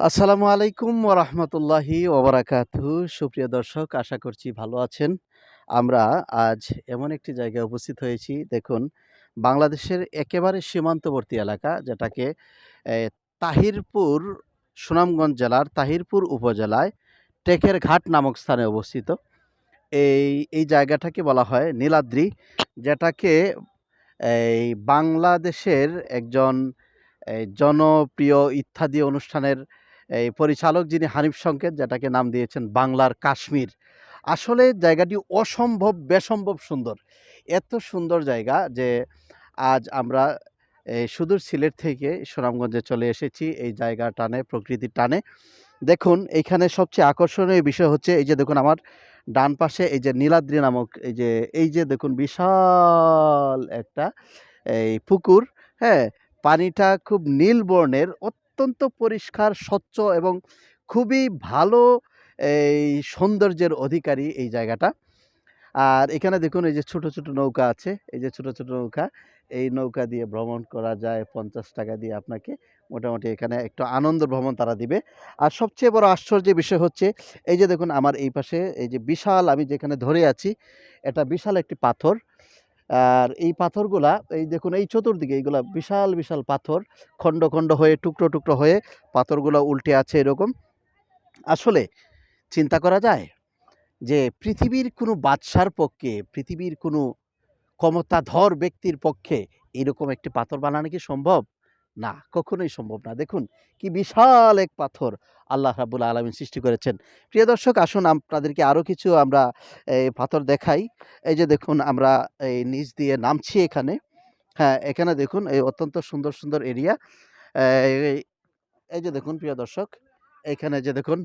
আসসালামু আলাইকুম ওরহমতুল্লাহি ওবরাকাতু সুপ্রিয় দর্শক, আশা করছি ভালো আছেন। আমরা আজ এমন একটি জায়গায় উপস্থিত হয়েছি। দেখুন, বাংলাদেশের একেবারে সীমান্তবর্তী এলাকা, যেটাকে তাহিরপুর, সুনামগঞ্জ জেলার তাহিরপুর উপজেলায় টেকের ঘাট নামক স্থানে অবস্থিত। এই এই জায়গাটাকে বলা হয় নীলাদ্রি, যেটাকে, এই, বাংলাদেশের একজন জনপ্রিয় ইত্যাদি অনুষ্ঠানের এই পরিচালক যিনি হানিফ সংকেত যেটাকে নাম দিয়েছেন বাংলার কাশ্মীর। আসলে জায়গাটি অসম্ভব, বেসম্ভব সুন্দর। এত সুন্দর জায়গা যে আজ আমরা সুদূর সিলেট থেকে সুনামগঞ্জে চলে এসেছি এই জায়গা টানে, প্রকৃতির টানে। দেখুন এইখানে সবচেয়ে আকর্ষণীয় বিষয় হচ্ছে, এই যে দেখুন আমার ডান পাশে এই যে নীলাদ্রি নামক, এই যে এই যে দেখুন বিশাল একটা এই পুকুর। হ্যাঁ পানিটা খুব নীল বর্ণের অত্যন্ত পরিষ্কার, স্বচ্ছ এবং খুবই ভালো, এই সৌন্দর্যের অধিকারী এই জায়গাটা। আর এখানে দেখুন এই যে ছোট ছোট নৌকা আছে। এই যে ছোট ছোট নৌকা, এই নৌকা দিয়ে ভ্রমণ করা যায় পঞ্চাশ টাকা দিয়ে আপনাকে। মোটামুটি এখানে একটু আনন্দ ভ্রমণ তারা দিবে। আর সবচেয়ে বড় আশ্চর্যের বিষয় হচ্ছে, এই যে দেখুন আমার এই পাশে এই যে বিশাল, আমি যেখানে ধরে আছি, এটা বিশাল একটি পাথর। আর এই পাথরগুলা, এই দেখুন, এই চতুর্দিকে এইগুলা বিশাল বিশাল পাথর, খণ্ড খণ্ড হয়ে, টুকরো টুকরো হয়ে পাথরগুলো উল্টে আছে এরকম। আসলে চিন্তা করা যায় যে পৃথিবীর কোনো বাদশার পক্ষে, পৃথিবীর কোনো ক্ষমতাধর ব্যক্তির পক্ষে এরকম একটি পাথর বানানো কি সম্ভব? না, কখনোই সম্ভব না। দেখুন, কি বিশাল এক পাথর আল্লাহ রাবুল আলমিন সৃষ্টি করেছেন। প্রিয় দর্শক, আসুন আপনাদেরকে আরও কিছু আমরা এই পাথর দেখাই। এই যে দেখুন, আমরা এই নিচ দিয়ে নামছি এখানে। হ্যাঁ এখানে দেখুন, এই অত্যন্ত সুন্দর সুন্দর এরিয়া এই যে দেখুন, প্রিয় দর্শক এইখানে যে দেখুন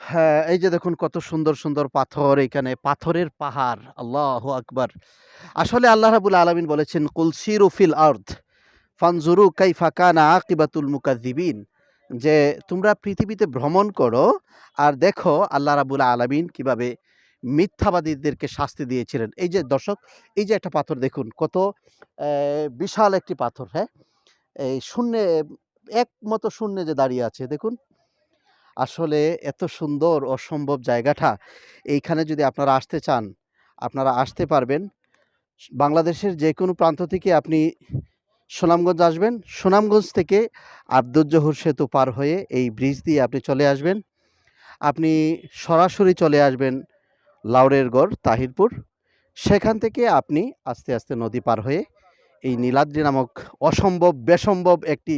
হ্যাঁ এই যে দেখুন, কত সুন্দর সুন্দর পাথর এখানে, পাথরের পাহাড়, আল্লাহ আকবার। আসলে আল্লাহ রাবুল আলমিন বলেছেন কুলসির ফিল আর্থ ফানজুরু কাইফা কানা আকিবাতুল মুকাদ্দিবিন যে তোমরা পৃথিবীতে ভ্রমণ করো আর দেখো আল্লাহ রাবুল আলমিন কীভাবে মিথ্যাবাদীদেরকে শাস্তি দিয়েছিলেন। এই যে দর্শক, এই যে একটা পাথর দেখুন, কত বিশাল একটি পাথর হ্যাঁ? এই শূন্যে, এক মতো শূন্যে যে দাঁড়িয়ে আছে, দেখুন। আসলে এত সুন্দর, অসম্ভব জায়গাটা। এইখানে যদি আপনারা আসতে চান, আপনারা আসতে পারবেন। বাংলাদেশের যে কোনো প্রান্ত থেকে আপনি সুনামগঞ্জ আসবেন। সুনামগঞ্জ থেকে আব্দুজ্জহুর সেতু পার হয়ে এই ব্রিজ দিয়ে আপনি চলে আসবেন। আপনি সরাসরি চলে আসবেন লাউরের গড় তাহিরপুর। সেখান থেকে আপনি আস্তে আস্তে নদী পার হয়ে এই নীলাদ্রি নামক অসম্ভব, বেসম্ভব একটি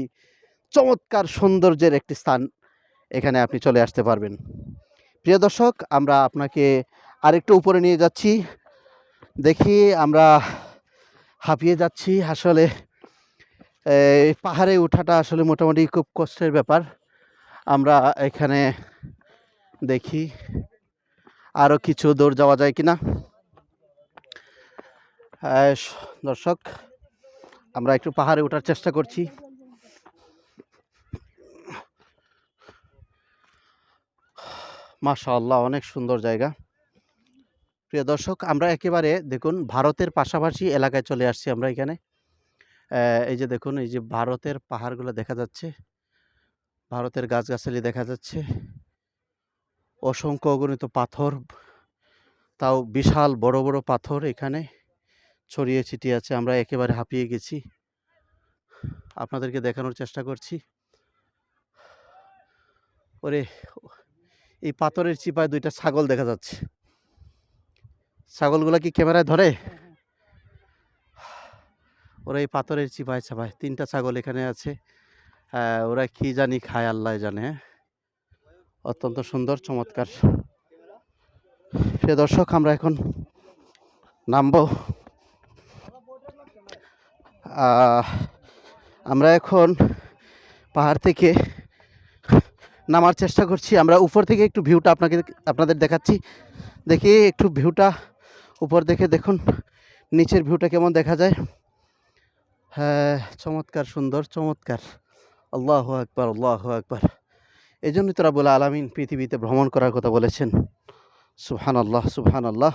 চমৎকার সৌন্দর্যের একটি স্থান এখানে আপনি চলে আসতে পারবেন। প্রিয় দর্শক, আমরা আপনাকে আরেকটু উপরে নিয়ে যাচ্ছি। দেখি আমরা হাঁপিয়ে যাচ্ছি আসলে। এই পাহাড়ে ওঠাটা আসলে মোটামুটি খুব কষ্টের ব্যাপার। আমরা এখানে দেখি আরও কিছু দূর যাওয়া যায় কিনা। দর্শক, আমরা একটু পাহাড়ে ওঠার চেষ্টা করছি। মাশাআল্লাহ, অনেক সুন্দর জায়গা। প্রিয় দর্শক, আমরা একেবারে দেখুন, ভারতের পাশাপাশি এলাকায় চলে আসছি আমরা এখানে। এই যে দেখুন, এই যে ভারতের পাহাড়গুলো দেখা যাচ্ছে। ভারতের গাছগাছালি দেখা যাচ্ছে। অসংখ্য অগণিত পাথর, তাও বিশাল বড় বড় পাথর এখানে ছড়িয়ে ছিটিয়ে আছে। আমরা একেবারে হাঁপিয়ে গেছি। আপনাদেরকে দেখানোর চেষ্টা করছি। ওরে, এই পাথরের চিপায় দুইটা ছাগল দেখা যাচ্ছে। ছাগলগুলো কি ক্যামেরায় ধরে? ওরা এই পাথরের চিপায় চাপায় তিনটা ছাগল এখানে আছে। ওরা কি জানি খায়, আল্লাহ জানে? অত্যন্ত সুন্দর, চমৎকার। প্রিয় দর্শক, আমরা এখন নামবো। আমরা এখন পাহাড় থেকে নামার চেষ্টা করছি। আমরা উপর থেকে একটু ভিউটা আপনাকে আপনাদের দেখাচ্ছি। দেখি একটু ভিউটা উপর দেখে দেখুন। নিচের ভিউটা কেমন দেখা যায়। হ্যাঁ চমৎকার, সুন্দর, চমৎকার। আল্লাহ আকবার আল্লাহ আকবার। এই জন্যই তোরা বলে আলামিন পৃথিবীতে ভ্রমণ করার কথা বলেছেন। সুহান আল্লাহ সুবহান আল্লাহ